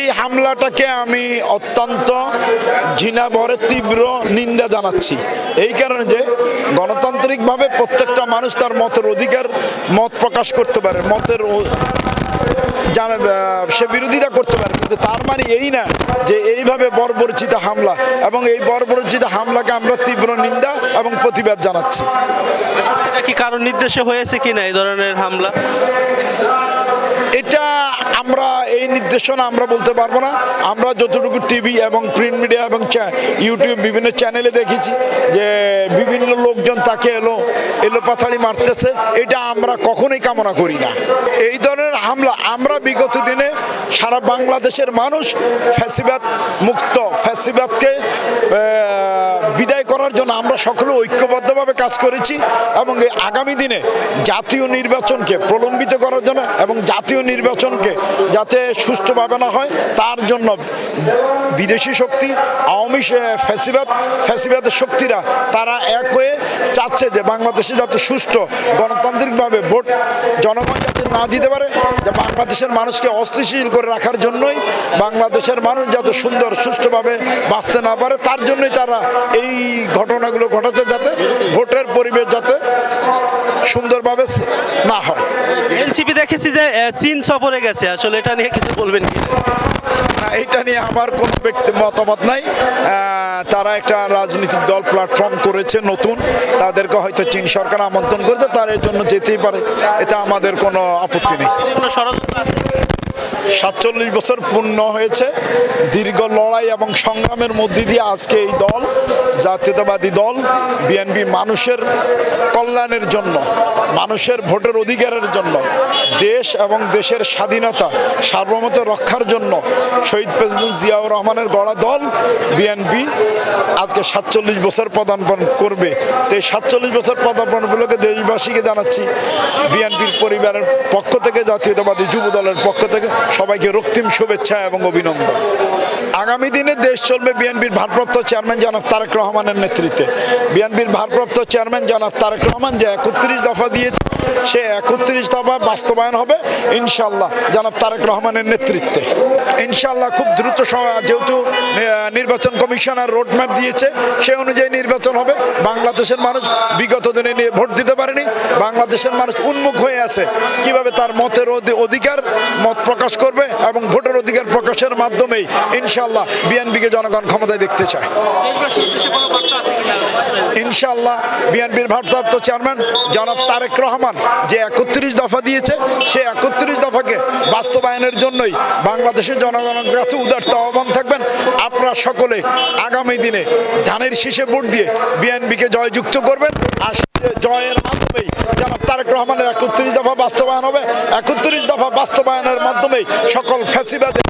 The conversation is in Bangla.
এই হামলাটাকে আমি অত্যন্ত ঘৃণাভরে তীব্র নিন্দা জানাচ্ছি। এই কারণে যে গণতান্ত্রিকভাবে প্রত্যেকটা মানুষ তার মতের অধিকার মত প্রকাশ করতে পারে মতের সে বিরোধিতা করতে পারে। কিন্তু তার মানে এই না যে এইভাবে বর্বরচিত হামলা এবং এই বর্বরচিত হামলাকে আমরা তীব্র নিন্দা এবং প্রতিবাদ জানাচ্ছি। এটা কি কারোর নির্দেশে হয়েছে কিনা এই ধরনের হামলা? এটা আমরা এই নির্দেশনা আমরা বলতে পারব না। আমরা যতটুকু টিভি এবং প্রিন্ট মিডিয়া এবং ইউটিউব বিভিন্ন চ্যানেলে দেখেছি যে বিভিন্ন লোকজন তাকে এলো এলো পাথাড়ি মারতেছে। এটা আমরা কখনোই কামনা করি না। এই ধরনের হামলা আমরা বিগত দিনে সারা বাংলাদেশের মানুষ ফ্যাসিবাদ মুক্ত ফ্যাসিবাদকে করার জন্য আমরা সকলে ঐক্যবদ্ধভাবে কাজ করেছি এবং আগামী দিনে জাতীয় নির্বাচনকে প্রলম্বিত করার জন্য এবং জাতীয় নির্বাচনকে যাতে সুষ্ঠুভাবে না হয়, তার জন্য বিদেশি শক্তি, আওয়ামী ফ্যাসিবাদ, ফ্যাসিবাদের শক্তিরা, তারা এক হয়ে চাচ্ছে যে বাংলাদেশে যাতে সুষ্ঠু গণতান্ত্রিকভাবে ভোট জনগণ যাতে না দিতে পারে, যে বাংলাদেশের মানুষকে অস্থিতিশীল করে রাখার জন্যই বাংলাদেশের মানুষ যাতে সুন্দর, সুষ্ঠুভাবে বাঁচতে না পারে, তার জন্যই তারা এই ঘটনাগুলো ঘটাতে যাতে ভোটের পরিবেশ যাতে সুন্দরভাবে না হয়। এনসিপি দেখেছি যে চীন সফরে গেছে। আসলে এটা নিয়ে কিছু বলবেন কি? না এটা নিয়ে আমার কোনো ব্যক্তি মতামত নাই। তারা একটা রাজনৈতিক দল প্ল্যাটফর্ম করেছে নতুন। তাদেরকে হয়তো চীন সরকার আমন্ত্রণ করেছে। তার এর জন্য যেতেই পারে। এটা আমাদের কোনো আপত্তি নেই। কোনো ষড়যন্ত্র আছে? সাতচল্লিশ বছর পূর্ণ হয়েছে। দীর্ঘ লড়াই এবং সংগ্রামের মধ্যে দিয়ে আজকে এই দল, জাতীয়তাবাদী দল, বিএনপি মানুষের কল্যাণের জন্য, মানুষের ভোটের অধিকারের জন্য দেশ এবং দেশের স্বাধীনতা, সার্বভৌমত্ব রক্ষার জন্য শহীদ প্রেসিডেন্ট জিয়াউর রহমানের গড়া দল বিএনপি আজকে সাতচল্লিশ বছর পদার্পণ করবে। তো এই সাতচল্লিশ বছর পদার্পণ উপলক্ষে দেশবাসীকে জানাচ্ছি, বিএনপির পরিবারের পক্ষ থেকে, জাতীয়তাবাদী যুব দলের পক্ষ থেকে সবাইকে রক্তিম শুভেচ্ছা এবং অভিনন্দন। আগামী দিনে দেশ চলবে বিএনপির ভারপ্রাপ্ত চেয়ারম্যান জনাব তারেক রহমানের নেতৃত্বে। বিএনপির ভারপ্রাপ্ত চেয়ারম্যান জনাব তারেক রহমান যে একত্রিশ দফা দিয়েছে সে একত্রিশ দফা বাস্তবায়ন হবে ইনশাল্লাহ জনাব তারেক রহমানের নেতৃত্বে। ইনশাল্লাহ খুব দ্রুত যেহেতু নির্বাচন কমিশনার রোডম্যাপ দিয়েছে সেই অনুযায়ী নির্বাচন হবে। বাংলাদেশের মানুষ বিগত দিনে ভোট দিতে পারেনি। বাংলাদেশের মানুষ উন্মুখ হয়ে আছে। কীভাবে তার মতের অধিকার, মত প্রকাশ করবে এবং ভোটের অধিকার প্রকাশের মাধ্যমেই ইনশাল্লাহ বিএনপিকে জনগণ ক্ষমতায় দেখতে চায়। ইনশাল্লাহ বিএনপির ভারপ্রাপ্ত চেয়ারম্যান জনাব তারেক রহমান যে একত্রিশ দফা দিয়েছে, সে একত্রিশ দফাকে বাস্তবায়নের জন্যই বাংলাদেশের জনগণের কাছে উদারতা আহ্বান থাকবেন। আপনারা সকলে আগামী দিনে ধানের শীষে ভোট দিয়ে বিএনপিকে জয়যুক্ত করবেন। আর জয়ের মাধ্যমেই জনাব তারেক রহমানের একত্রিশ দফা বাস্তবায়ন হবে। একত্রিশ দফা বাস্তবায়নের মাধ্যমেই সকল ফ্যাসিবাদের